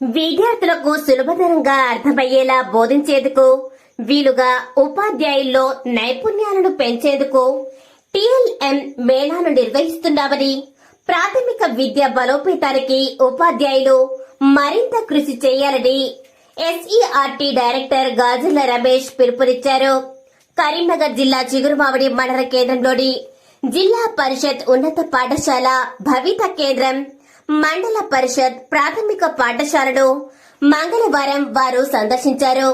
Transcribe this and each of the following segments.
విద్యార్థులకు సులభతరంగా అర్థమయ్యేలా బోధించేందుకు వీలుగా ఉపాధ్యాయుల్లో నైపుణ్యాలను పెంచేందుకు టిఎల్ఎం మేళాను నిర్వహిస్తున్నామని ప్రాథమిక విద్య బలోపేతానికి ఉపాధ్యాయులు మరింత కృషి చేయాలని ఎస్ఈఆర్టీ డైరెక్టర్ గాజుల రమేష్ పిలుపునిచ్చారు. కరీంనగర్ జిల్లా చిగురుమామిడి మండల కేంద్రంలోని జిల్లా పరిషత్ ఉన్నత పాఠశాల భవిత కేంద్రం మండల పరిషత్ ప్రాథమిక పాఠశాలను మంగళవారం వారు సందర్శించారు.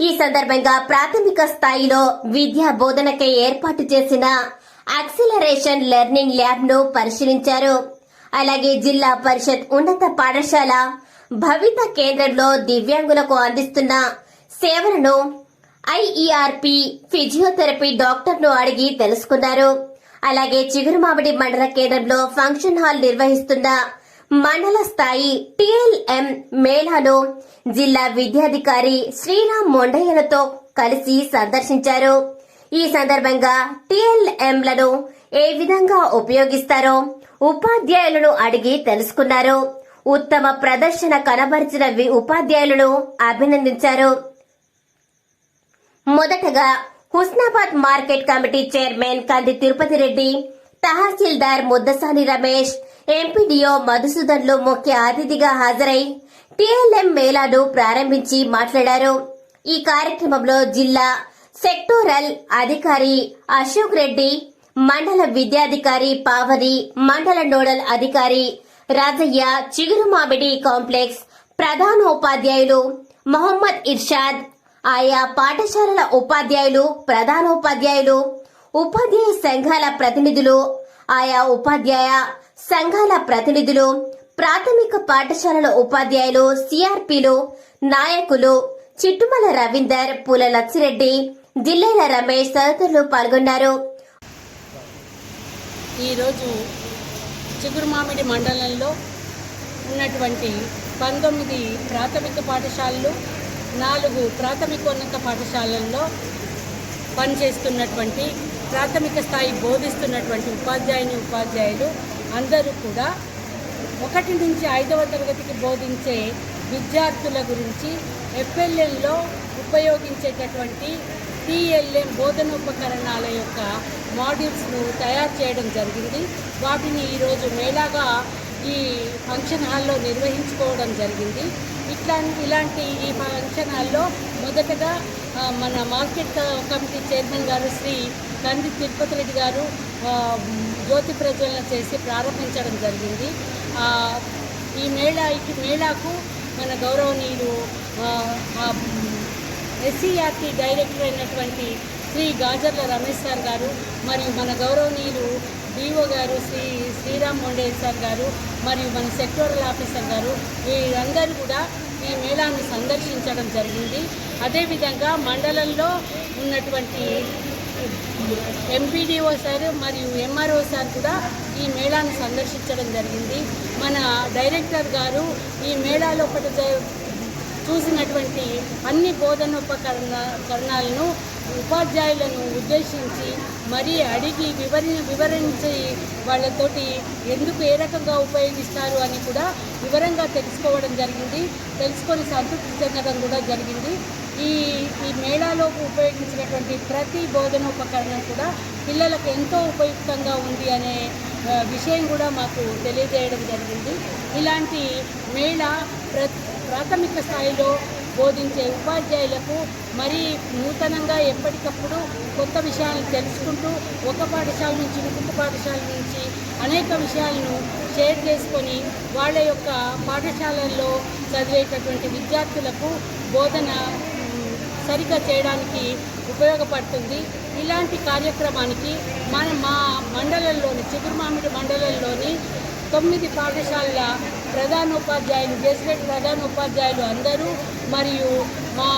ఈ సందర్భంగా ప్రాథమిక స్థాయిలో విద్యా బోధనకై ఏర్పాటు చేసిన అక్సిలరేషన్ లెర్నింగ్ ల్యాబ్ను పరిశీలించారు. అలాగే జిల్లా పరిషత్ ఉన్నత పాఠశాల భవిత కేంద్రంలో దివ్యాంగులకు అందిస్తున్న సేవలను ఐఈఆర్పి ఫిజియోథెరపీ డాక్టర్ను అడిగి తెలుసుకున్నారు. అలాగే చిగురుమామిడి మండల కేంద్రంలో ఫంక్షన్ హాల్ నిర్వహిస్తున్న మండల స్థాయి టిఎల్ఎం మేళాను జిల్లా విద్యాధికారి శ్రీరామ్ మొండయ్యలతో కలిసి సందర్శించారు. ఈ సందర్భంగా టిఎల్ఎంలను ఏ విధంగా ఉపయోగిస్తారో ఉపాధ్యాయులను అడిగి తెలుసుకున్నారు. ఉత్తమ ప్రదర్శన కనబరిచిన వి- ఉపాధ్యాయులను అభినందించారు. మొదటగా Husnabad market committee chairman Kandi Tirupathi Reddy తహసీల్దార్ ముద్దసాని రమేష్ ఎంపీడీఓ మధుసూదన్లు ముఖ్య అతిథిగా హాజరై టీఎల్ఎం మేళాను ప్రారంభించి మాట్లాడారు. ఈ కార్యక్రమంలో జిల్లా సెక్టోరల్ అధికారి అశోక్ రెడ్డి మండల విద్యాధికారి పావని మండల నోడల్ అధికారి రాజయ్య చిగురుమామిడి కాంప్లెక్స్ ప్రధానోపాధ్యాయులు మొహమ్మద్ ఇర్షాద్ ఆయా పాఠశాలల ఉపాధ్యాయులు ప్రధానోపాధ్యాయులు ఉపాధ్యాయ సంఘాల ప్రతినిధులు ఆయా ఉపాధ్యాయ సంఘాల ప్రతినిధులు ప్రాథమిక పాఠశాలల ఉపాధ్యాయులు సిఆర్పిలు నాయకులు చిట్టుమల రవీందర్ పూల లచ్చిరెడ్డి జిల్లేల రమేష్ తదితరులు పాల్గొన్నారు. ఈరోజు చిగురుమామిడి మండలంలో ఉన్నటువంటి పంతొమ్మిది ప్రాథమిక పాఠశాలలు నాలుగు ప్రాథమికోన్నత పాఠశాలల్లో పనిచేస్తున్నటువంటి ప్రాథమిక స్థాయి బోధిస్తున్నటువంటి ఉపాధ్యాయుని ఉపాధ్యాయులు అందరూ కూడా ఒకటి నుంచి ఐదవ తరగతికి బోధించే విద్యార్థుల గురించి ఎఫ్ఎల్ఎల్లో ఉపయోగించేటటువంటి టీఎల్ఎం బోధనోపకరణాల యొక్క మాడ్యూల్స్ను తయారు చేయడం జరిగింది. వాటిని ఈరోజు మేళాగా ఈ ఫంక్షన్ హాల్లో నిర్వహించుకోవడం జరిగింది. ఇట్లా ఇలాంటి ఈ ఫంక్షన్ హాల్లో మొదటగా మన మార్కెట్ కమిటీ చైర్మన్ గారు శ్రీ కంది తిరుపతి రెడ్డి గారు జ్యోతి ప్రజ్వలన చేసి ప్రారంభించడం జరిగింది. ఈ మేళా ఈ మేళాకు మన గౌరవనీయులు ఎస్సీఆర్టీ డైరెక్టర్ అయినటువంటి శ్రీ గాజర్ల రమేష్ సార్ గారు మరియు మన గౌరవనీయులు డిఓ గారు శ్రీ శ్రీరామ్ మొండే సార్ గారు మరియు మన సెక్టోరల్ ఆఫీసర్ గారు వీరందరూ కూడా ఈ మేళాను సందర్శించడం జరిగింది. అదేవిధంగా మండలంలో ఉన్నటువంటి ఎంపీడీఓ సార్ మరియు ఎంఆర్ఓ సార్ కూడా ఈ మేళాను సందర్శించడం జరిగింది. మన డైరెక్టర్ గారు ఈ మేళాలో ఒకటి చూసినటువంటి అన్ని బోధనోపకరణ కరణాలను ఉపాధ్యాయులను ఉద్దేశించి మరీ అడిగి వివరి వివరించి వాళ్ళతోటి ఎందుకు ఏ రకంగా ఉపయోగిస్తారు అని కూడా వివరంగా తెలుసుకోవడం జరిగింది. తెలుసుకొని సంతృప్తి చెందడం కూడా జరిగింది. ఈ ఈ మేళాలో ఉపయోగించినటువంటి ప్రతి బోధనోపకరణం కూడా పిల్లలకు ఎంతో ఉపయుక్తంగా ఉంది అనే విషయం కూడా మాకు తెలియజేయడం జరిగింది. ఇలాంటి మేళా ప్ర ప్రాథమిక స్థాయిలో బోధించే ఉపాధ్యాయులకు మరీ నూతనంగా ఎప్పటికప్పుడు కొత్త విషయాలను తెలుసుకుంటూ ఒక పాఠశాల నుంచి ఇంకొక పాఠశాల నుంచి అనేక విషయాలను షేర్ చేసుకొని వాళ్ళ యొక్క పాఠశాలల్లో చదివేటటువంటి విద్యార్థులకు బోధన సరిగ్గా చేయడానికి ఉపయోగపడుతుంది. ఇలాంటి కార్యక్రమానికి మన మా మండలంలోని చిగురుమామిడి మండలంలోని తొమ్మిది పాఠశాలల ప్రధానోపాధ్యాయులు గెజిటెడ్ ప్రధానోపాధ్యాయులు అందరూ మరియు మా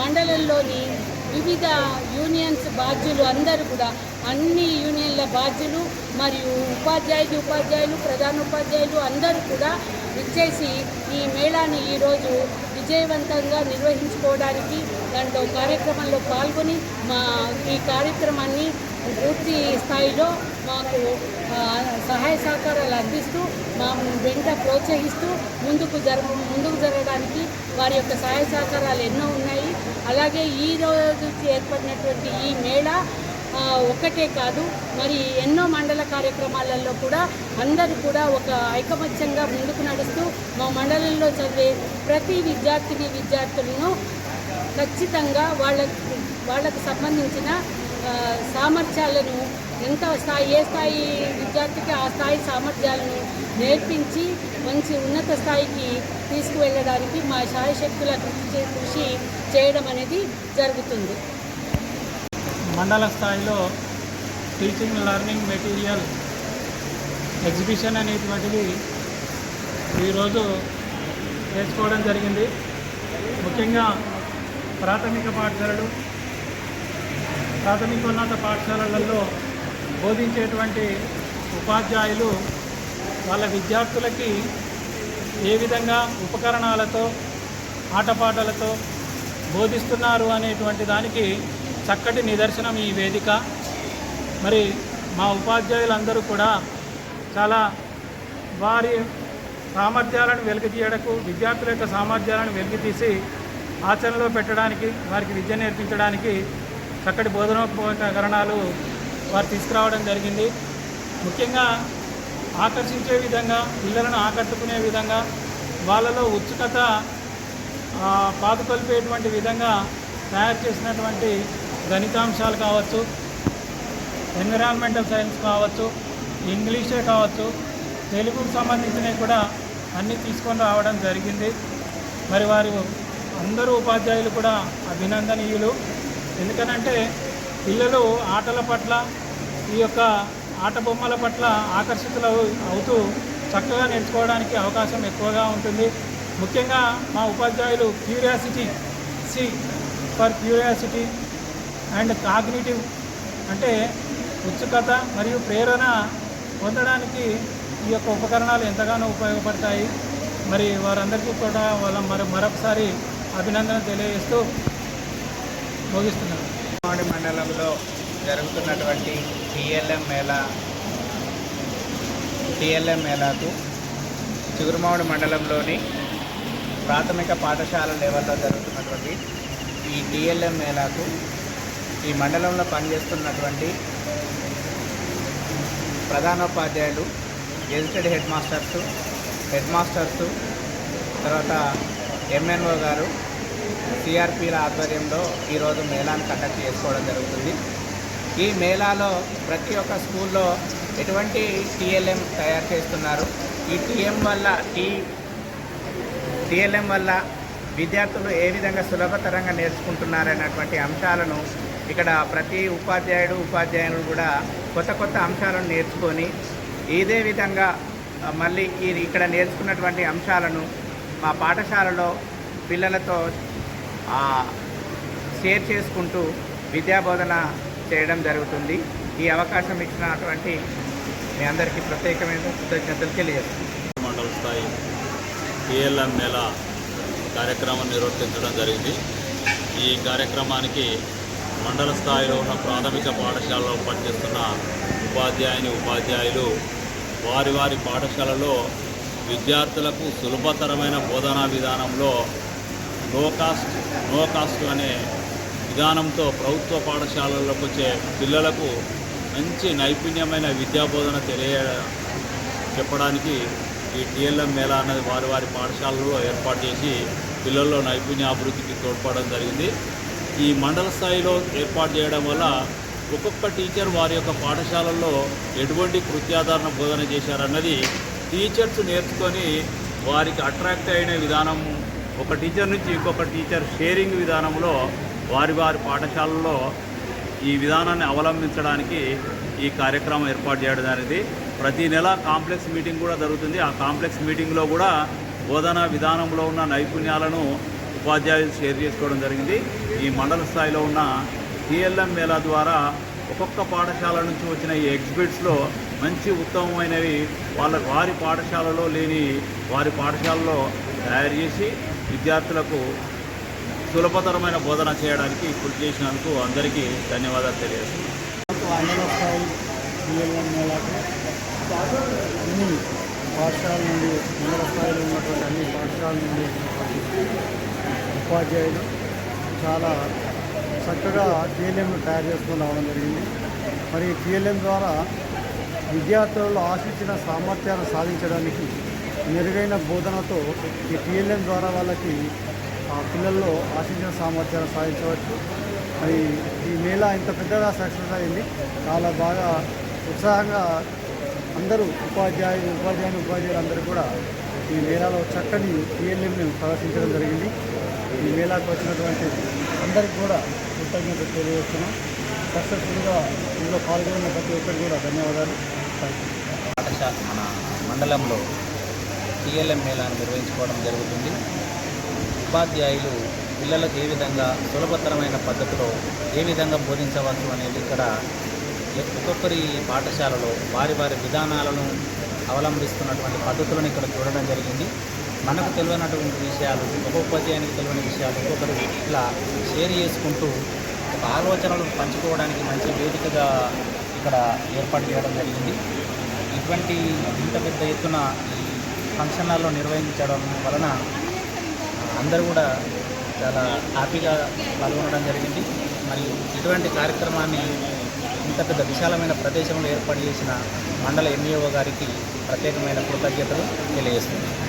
మండలంలోని వివిధ యూనియన్స్ బాధ్యులు అందరూ కూడా అన్ని యూనియన్ల బాధ్యులు మరియు ఉపాధ్యాయులు ఉపాధ్యాయులు ప్రధానోపాధ్యాయులు అందరూ కూడా ఇచ్చేసి ఈ మేళాని ఈరోజు విజయవంతంగా నిర్వహించుకోవడానికి దాంట్లో కార్యక్రమంలో పాల్గొని మా ఈ కార్యక్రమాన్ని పూర్తి స్థాయిలో మాకు సహాయ సహకారాలు అందిస్తూ మా వెంట ప్రోత్సహిస్తూ ముందుకు జర ముందుకు జరగడానికి వారి యొక్క సహాయ సహకారాలు ఎన్నో ఉన్నాయి. అలాగే ఈ రోజు ఏర్పడినటువంటి ఈ మేళా ఒక్కటే కాదు మరి ఎన్నో మండల కార్యక్రమాలలో కూడా అందరూ కూడా ఒక ఐకమత్యంగా ముందుకు నడుస్తూ మా మండలంలో చదివే ప్రతి విద్యార్థిని విద్యార్థులను ఖచ్చితంగా వాళ్ళకి వాళ్ళకు సంబంధించిన సామర్థ్యాలను ఎంత స్థాయి ఏ స్థాయి విద్యార్థికి ఆ స్థాయి సామర్థ్యాలను నేర్పించి మంచి ఉన్నత స్థాయికి తీసుకువెళ్ళడానికి మా శాయశక్తుల కృషి కృషి చేయడం అనేది జరుగుతుంది. మండల స్థాయిలో టీచింగ్ లెర్నింగ్ మెటీరియల్ ఎగ్జిబిషన్ అనేటువంటిది ఈరోజు చేసుకోవడం జరిగింది. ముఖ్యంగా ప్రాథమిక పాఠశాలలు ప్రాథమికోన్నత పాఠశాలలలో బోధించేటువంటి ఉపాధ్యాయులు వాళ్ళ విద్యార్థులకి ఏ విధంగా ఉపకరణాలతో ఆటపాటలతో బోధిస్తున్నారు అనేటువంటి దానికి చక్కటి నిదర్శనం ఈ వేదిక. మరి మా ఉపాధ్యాయులందరూ కూడా చాలా వారి సామర్థ్యాలను వెలికితీయడకు విద్యార్థుల యొక్క సామర్థ్యాలను వెలికితీసి ఆచరణలో పెట్టడానికి వారికి విద్య నేర్పించడానికి చక్కటి బోధనోపకరణాలు వారు తీసుకురావడం జరిగింది. ముఖ్యంగా ఆకర్షించే విధంగా పిల్లలను ఆకట్టుకునే విధంగా వాళ్ళలో ఉత్సుకత పాతుకొల్పేటువంటి విధంగా తయారు చేసినటువంటి గణితాంశాలు కావచ్చు ఎన్విరాన్మెంటల్ సైన్స్ కావచ్చు ఇంగ్లీషే కావచ్చు తెలుగుకు సంబంధించినవి కూడా అన్నీ తీసుకొని రావడం జరిగింది. మరి వారు అందరూ ఉపాధ్యాయులు కూడా అభినందనీయులు. ఎందుకనంటే పిల్లలు ఆటల పట్ల ఈ యొక్క ఆట బొమ్మల పట్ల ఆకర్షితులు అవుతూ చక్కగా నేర్చుకోవడానికి అవకాశం ఎక్కువగా ఉంటుంది. ముఖ్యంగా మా ఉపాధ్యాయులు curiosity C for curiosity and cognitive అంటే ఉత్సుకత మరియు ప్రేరణ పొందడానికి ఈ యొక్క ఉపకరణాలు ఎంతగానో ఉపయోగపడతాయి. మరి వారందరికీ కూడా వాళ్ళ మరొకసారి అభినందన తెలియజేస్తూ ముగిస్తున్నాను. మామిడి మండలంలో జరుగుతున్నటువంటి టిఎల్ఎం మేళా టిఎల్ఎం మేళాకు చిగురుమామిడి మండలంలోని ప్రాథమిక పాఠశాల లెవెల్లో జరుగుతున్నటువంటి ఈ టిఎల్ఎం మేళాకు ఈ మండలంలో పనిచేస్తున్నటువంటి ప్రధానోపాధ్యాయులు gazetted head masters head masters తర్వాత ఎంఎన్ఓ గారు సిఆర్పిల ఆధ్వర్యంలో ఈరోజు మేళాను కండక్ట్ చేసుకోవడం జరుగుతుంది. ఈ మేళాలో ప్రతి ఒక్క స్కూల్లో ఎటువంటి టీఎల్ఎం తయారు చేస్తున్నారు? ఈ టీఎం వల్ల టీ టీఎల్ఎం వల్ల విద్యార్థులు ఏ విధంగా సులభతరంగా నేర్చుకుంటున్నారనేటువంటి అంశాలను ఇక్కడ ప్రతి ఉపాధ్యాయుడు ఉపాధ్యాయులు కూడా కొత్త కొత్త అంశాలను నేర్చుకొని ఇదే విధంగా మళ్ళీ ఈ ఇక్కడ నేర్చుకున్నటువంటి అంశాలను మా పాఠశాలలో పిల్లలతో షేర్ చేసుకుంటూ విద్యాబోధన చేయడం జరుగుతుంది. ఈ అవకాశం ఇచ్చినటువంటి మీ అందరికీ ప్రత్యేకమైన కృతజ్ఞతలు తెలియజేస్తుంది మండల స్థాయి పిఎల్ఎం నెల కార్యక్రమం నిర్వర్తించడం జరిగింది. ఈ కార్యక్రమానికి మండల స్థాయిలో ఉన్న ప్రాథమిక పాఠశాలలో పనిచేస్తున్న ఉపాధ్యాయుని ఉపాధ్యాయులు వారి వారి పాఠశాలలో విద్యార్థులకు సులభతరమైన బోధనా విధానంలో లో కాస్ట్ నో కాస్ట్ అనే విధానంతో ప్రభుత్వ పాఠశాలలకు వచ్చే పిల్లలకు మంచి నైపుణ్యమైన విద్యాబోధన తెలియ చెప్పడానికి ఈ టీఎల్ఎం మేళా అన్నది వారి వారి పాఠశాలలో ఏర్పాటు చేసి పిల్లల్లో నైపుణ్యాభివృద్ధికి తోడ్పడడం జరిగింది. ఈ మండల స్థాయిలో ఏర్పాటు చేయడం వల్ల ఒక్కొక్క టీచర్ వారి యొక్క పాఠశాలల్లో ఎటువంటి కృత్యాధారణ బోధన చేశారన్నది టీచర్స్ నేర్చుకొని వారికి అట్రాక్ట్ అయిన విధానం ఒక టీచర్ నుంచి ఇంకొక టీచర్ షేరింగ్ విధానంలో వారి వారి పాఠశాలలో ఈ విధానాన్ని అవలంబించడానికి ఈ కార్యక్రమం ఏర్పాటు చేయడం జరిగింది. ప్రతి నెల కాంప్లెక్స్ మీటింగ్ కూడా జరుగుతుంది. ఆ కాంప్లెక్స్ మీటింగ్లో కూడా బోధనా విధానంలో ఉన్న నైపుణ్యాలను ఉపాధ్యాయులు షేర్ చేసుకోవడం జరిగింది. ఈ మండల స్థాయిలో ఉన్న టీఎల్ఎం మేళా ద్వారా ఒక్కొక్క పాఠశాల నుంచి వచ్చిన ఈ ఎగ్జిబిట్స్లో మంచి ఉత్తమమైనవి వాళ్ళ వారి పాఠశాలలో లేని వారి పాఠశాలలో తయారు చేసి విద్యార్థులకు సులభతరమైన బోధన చేయడానికి కృషి చేసినందుకు అందరికీ ధన్యవాదాలు తెలియజేస్తున్నాను. పాఠశాల నుండి మండల స్థాయిలో ఉన్నటువంటి అన్ని పాఠశాల నుండి ఉపాధ్యాయులు చాలా చక్కగా టీఎల్ఎంను తయారు చేసుకుని రావడం జరిగింది. మరి టీఎల్ఎం ద్వారా విద్యార్థులలో ఆశించిన సామర్థ్యాలు సాధించడానికి మెరుగైన బోధనతో ఈ టీఎల్ఎం ద్వారా వాళ్ళకి ఆ పిల్లల్లో ఆశించిన సామర్థ్యాలు సాధించవచ్చు. మరి ఈ మేళ ఇంత పెద్దగా సక్సెస్ అయింది. చాలా బాగా ఉత్సాహంగా అందరూ ఉపాధ్యాయులు ఉపాధ్యాయులు ఉపాధ్యాయులు అందరూ కూడా ఈ మేళాలో చక్కని టీఎల్ఎంని ప్రదర్శించడం జరిగింది. ఈ మేళాకు వచ్చినటువంటి అందరికీ కూడా కృతజ్ఞత తెలియజేస్తున్నాం. సక్సెస్ఫుల్గా ఇందులో పాల్గొన్న ప్రతి ఒక్కరికి కూడా ధన్యవాదాలు. థ్యాంక్ యూ మన మండలంలో టీఎల్ఎం మేళాను నిర్వహించుకోవడం జరుగుతుంది. ఉపాధ్యాయులు పిల్లలకు ఏ విధంగా సులభతరమైన పద్ధతిలో ఏ విధంగా బోధించవచ్చు అనేది ఇక్కడ ఒక్కొక్కరి పాఠశాలలో వారి వారి విధానాలను అవలంబిస్తున్నటువంటి పద్ధతులను ఇక్కడ చూడడం జరిగింది. మనకు తెలియనటువంటి విషయాలు ఒక్కొక్క ఉపాధ్యాయునికి తెలియని విషయాలు ఒక్కొక్కరు ఇట్లా షేర్ చేసుకుంటూ ఒక ఆలోచనలు పంచుకోవడానికి మంచి వేదికగా ఇక్కడ ఏర్పాటు చేయడం జరిగింది. ఇటువంటి ఇంత పెద్ద ఎత్తున ఫంక్షన్ హాల్లో నిర్వహించడం వలన అందరూ కూడా చాలా హ్యాపీగా పాల్గొనడం జరిగింది. మరియు ఇటువంటి కార్యక్రమాన్ని ఇంత పెద్ద విశాలమైన ప్రదేశంలో ఏర్పాటు చేసిన మండల ఎంఈఓ గారికి ప్రత్యేకమైన కృతజ్ఞతలు తెలియజేస్తున్నాను.